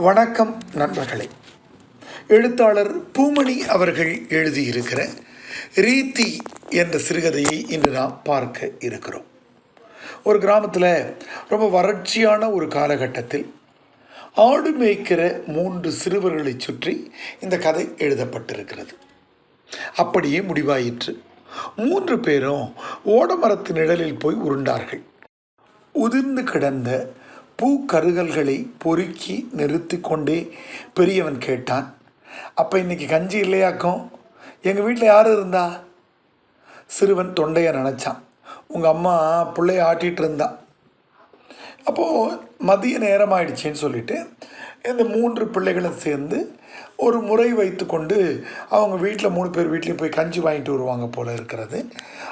வணக்கம் நண்பர்களே. எழுத்தாளர் பூமணி அவர்கள் எழுதியிருக்கிற ரீத்தி என்ற சிறுகதையை இன்று நாம் பார்க்க இருக்கிறோம். ஒரு கிராமத்தில் ரொம்ப வறட்சியான ஒரு காலகட்டத்தில் ஆடு மேய்க்கிற மூன்று சிறுவர்களை சுற்றி இந்த கதை எழுதப்பட்டிருக்கிறது. அப்படியே முடிவாயிற்று. மூன்று பேரும் ஓடமரத்து நிழலில் போய் உருண்டார்கள். உதிர்ந்து கிடந்த பூக்கருகல்களை பொறுக்கி நிறுத்தி கொண்டே பெரியவன் கேட்டான். அப்போ இன்னைக்கு கஞ்சி இல்லையாக்கும்? எங்கள் வீட்டில் யார் இருந்தா? சிறுவன் தொண்டையை நினச்சான். உங்கள் அம்மா பிள்ளைய ஆட்டிகிட்டு இருந்தா. அப்போது மதிய நேரம் ஆயிடுச்சேன்னு சொல்லிட்டு இந்த மூன்று பிள்ளைகளும் சேர்ந்து ஒரு முறை வைத்துக்கொண்டு அவங்க வீட்டில் மூணு பேர் வீட்லேயும் போய் கஞ்சி வாங்கிட்டு வருவாங்க போல் இருக்கிறது.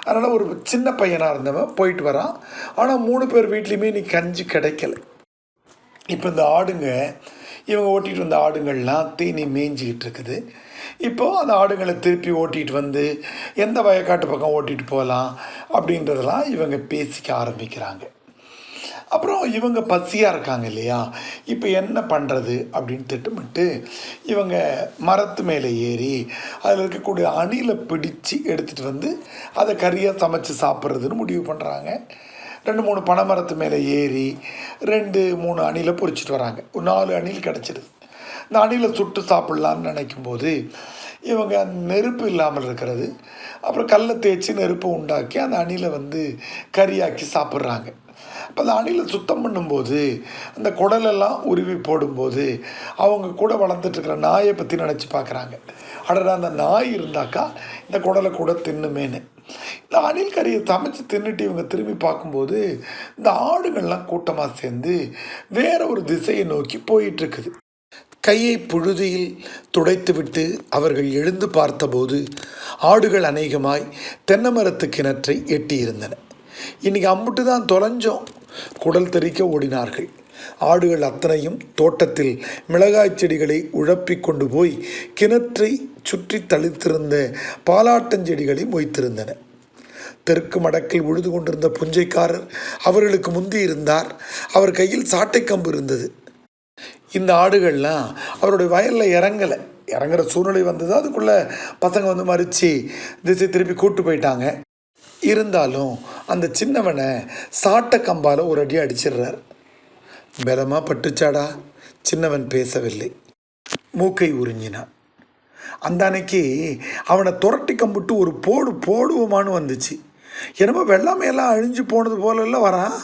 அதனால் ஒரு சின்ன பையனாக இருந்தவன் போயிட்டு வரான். ஆனால் மூணு பேர் வீட்லேயுமே இன்றைக்கி கஞ்சி கிடைக்கல. இப்போ இந்த ஆடுங்க இவங்க ஓட்டிகிட்டு வந்த ஆடுங்கள்லாம் தீனி மேய்ஞ்சிக்கிட்டு இருக்குது. இப்போது அந்த ஆடுங்களை திருப்பி ஓட்டிகிட்டு வந்து எந்த வயக்காட்டு பக்கம் ஓட்டிகிட்டு போகலாம் அப்படின்றதெல்லாம் இவங்க பேசிக்க ஆரம்பிக்கிறாங்க. அப்புறம் இவங்க பசியாக இருக்காங்க இல்லையா? இப்போ என்ன பண்ணுறது அப்படின்னு திட்டமிட்டு இவங்க மரத்து மேலே ஏறி அதில் இருக்கக்கூடிய அணிலை பிடிச்சு எடுத்துகிட்டு வந்து அதை கறியாக சமைச்சு சாப்பிட்றதுன்னு முடிவு பண்ணுறாங்க ரெண்டு மூணு பனைமரத்து மேலே ஏறி ரெண்டு மூணு அணிலை பொறிச்சிட்டு வராங்க. ஒரு நாலு அணில் கிடச்சிடுது இந்த அணிலை சுட்டு சாப்பிட்லான்னு நினைக்கும் போது இவங்க நெருப்பு இல்லாமல் இருக்கிறது. அப்புறம் கல்லை தேய்ச்சி நெருப்பை உண்டாக்கி அந்த அணிலை வந்து கறியாக்கி சாப்பிட்றாங்க. அப்போ அந்த அணிலை சுத்தம் பண்ணும்போது அந்த குடலெல்லாம் உருவி போடும்போது அவங்க கூட வளர்ந்துட்டுருக்கிற நாயை பற்றி நினச்சி பார்க்குறாங்க. அடடா அந்த நாய் இருந்தாக்கா இந்த குடலை கூட தின்னுமேனு இந்த அணில் கறியை சமைச்சு தின்னுட்டு இவங்க திரும்பி பார்க்கும்போது இந்த ஆடுகள்லாம் கூட்டமாக சேர்ந்து வேற ஒரு திசையை நோக்கி போயிட்டுருக்குது. கையை புழுதியில் துடைத்துவிட்டு அவர்கள் எழுந்து பார்த்தபோது ஆடுகள் அநேகமாய் தென்னை மரத்து கிணற்றை எட்டியிருந்தன. இன்னைக்கு அம்புட்டு தான் தொலைஞ்சோம். குடல் தெறிக்க ஓடினார்கள். ஆடுகள் அத்தனையும் தோட்டத்தில் மிளகாய் செடிகளை உழப்பிக் கொண்டு போய் கிணற்றை சுற்றி தளித்திருந்த பாலாட்டஞ்செடிகளை மொய்த்திருந்தன தெற்கு மடக்கில் உழுது கொண்டிருந்த புஞ்சைக்காரர் அவர்களுக்கு முந்தி இருந்தார். அவர் கையில் சாட்டை கம்பு இருந்தது. இந்த ஆடுகள்லாம் அவருடைய வயலில் இறங்கலை. இறங்குற சூழ்நிலை வந்தது. அதுக்குள்ளே பசங்க வந்து மறித்து திசை திருப்பி கூட்டு போயிட்டாங்க. இருந்தாலும் அந்த சின்னவனை சாட்டை கம்பால் ஒரு அடி அடிச்சிடுறார். பலமாக பட்டுச்சாடா? சின்னவன் பேசவில்லை. மூக்கை உறிஞ்சினான். அந்த அன்னைக்கு அவனை துரட்டி கம்பிட்டு ஒரு போடு போடுவோமான்னு வந்துச்சு. என்னமோ வெள்ளாமையெல்லாம் அழிஞ்சு போனது போலெல்லாம் வரான்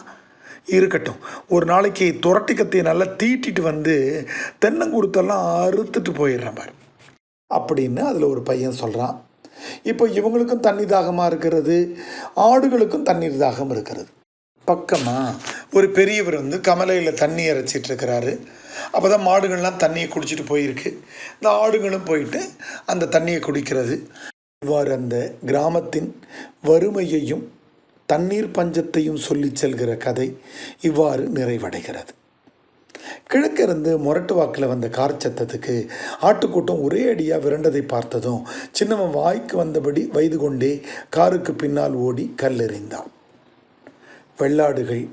இருக்கட்டும். ஒரு நாளைக்கு துரட்டி கத்தியை நல்லா தீட்டிட்டு வந்து தென்னங்குருத்தெல்லாம் அறுத்துட்டு போயிடுறேன் பாரு. அப்படின்னு அதில் ஒரு பையன் சொல்கிறான் இப்போ இவங்களுக்கும் தண்ணி தாகமாக இருக்கிறது ஆடுகளுக்கும் தண்ணீர் தாகம் இருக்கிறது. பக்கமாக ஒரு பெரியவர் வந்து கமலையில் தண்ணி இறைச்சிட்டு இருக்கிறாரு. அப்போ தான் மாடுகள்லாம் தண்ணியை குடிச்சிட்டு போயிருக்கு. இந்த ஆடுகளும் போயிட்டு அந்த தண்ணியை குடிக்கிறது. இவ்வாறு அந்த கிராமத்தின் வறுமையையும் தண்ணீர் பஞ்சத்தையும் சொல்லி செல்கிற கதை இவ்வாறு நிறைவடைகிறது. கிழக்கிருந்து முரட்டு வாக்கில் வந்த கார் சத்தத்துக்கு ஆட்டுக்கூட்டம் ஒரே அடியாக விரண்டதை பார்த்ததும் சின்னவன் வாய்க்கு வந்தபடி வயது கொண்டே காருக்கு பின்னால் ஓடி கல்லெறிந்தான். வெள்ளாடுகள்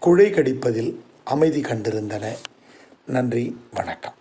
குழை கடிப்பதில் அமைதி கண்டிருந்தன. நன்றி வணக்கம்.